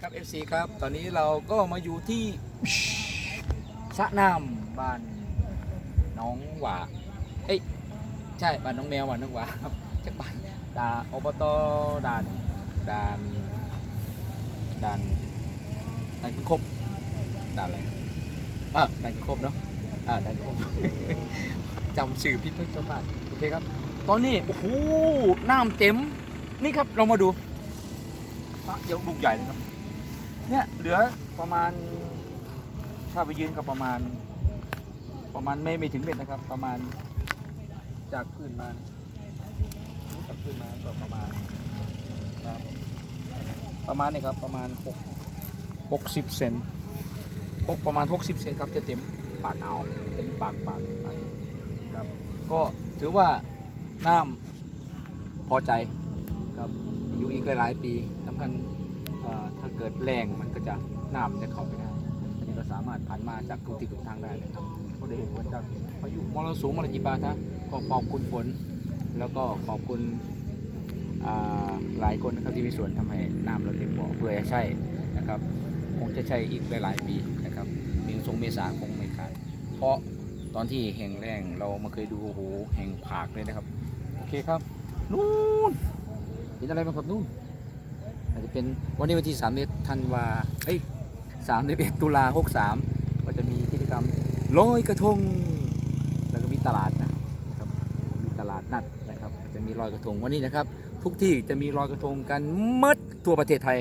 ครับ FC ครับ ตอนนี้เราก็มาอยู่ที่สระน้ำบ้านน้องหว่าเอ้ยใช่บ้านน้องแมวบ้านน้องหว่าครับจักบ้านดาอบตด่านด่านด่านด่านคุณครบด่านอะไรอะด่านคุณครบเนาะอ่าด่านคุณครบจำชื่อพี่เพิ่งจำบ้านโอเคครับ ตอนนี้โอ้โหน้ำเต็มนี่ครับเรามาดูพระเดี๋ยวลูกใหญ่เลยครับ เนี่ยเหลือประมาณถ้าไปยืนก็ประมาณ ประมาณไม่ไม่ถึงเม็ดนะครับ ประมาณจากพื้นมาจากพื้นมาก็ประมาณครับประมาณนี้ครับประมาณหกหกสิบเซนหกประมาณหกสิบเซนครับจะเต็มปากเอาเต็มปากปากกครับก็ถือว่าน้ำพอใจครับอยู่อีกหลายปีสำคัญ ถ้าเกิดแรงมันก็จะน้ำจะเข้าไปได้อันนี้ก็สามารถผ่านมาจากทุกทิศทุกทางได้เลยครับก็ได้เห็นว่าจากพายุมรสุมมรจิปาทะก็ขอบคุณฝน แล้วก็ขอบคุณหลายคนนะครับที่มีส่วนทำให้น้ำเราเต็มบ่อเพื่อจะใช้นะครับ คงจะใช้อีกหลายๆปีนะครับมีทรงเมษาคงไม่ขาดเพราะตอนที่แห่งแรงเรามาเคยดูโอ้โหแห่งผากเลยนะครับ โอเคครับนู่นเห็นอะไรบ้างครับนู่น อาจจะเป็นวันนี้วันที่3เดือนธันวาเอ้ย3เดือนตุลา63ก็จะมีกิจกรรมลอยกระทง แล้วก็มีตลาดนะครับมีตลาดนัดนะครับ จะมีลอยกระทงวันนี้นะครับ ทุกที่จะมีลอยกระทงกันหมดทั่วประเทศไทย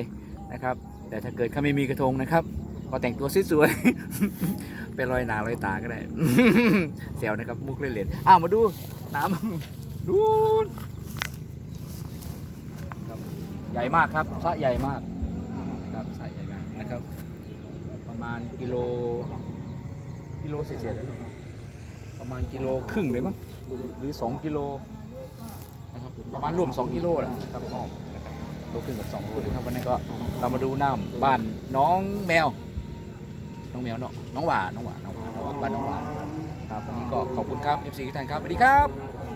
นะครับ แต่ถ้าเกิดเขาไม่มีกระทงนะครับ ก็แต่งตัวสวยๆไปลอยหนาลอยตาก็ได้เซลนะครับมุกเล่นๆอ้าวมาดูน้ำดู ใหญ่มากครับสระใหญ่มากครับสระใหญ่มากนะครับ ประมาณกิโลกิโลเศษๆประมาณกิโลครึ่งเลยมั้งหรือสองกิโลนะครับประมาณรวมสองกิโลแหละครับออกนะครับโลครึ่งกับสองโลนะครับวันนี้ก็เรามาดูน้ำบ้านน้องแมว น้องแมวเนาะน้องหวานน้องหวานน้องหวานบ้านน้องหวานครับวันนี้ก็ขอบคุณครับ FC ทุกท่านครับสวัสดีครับ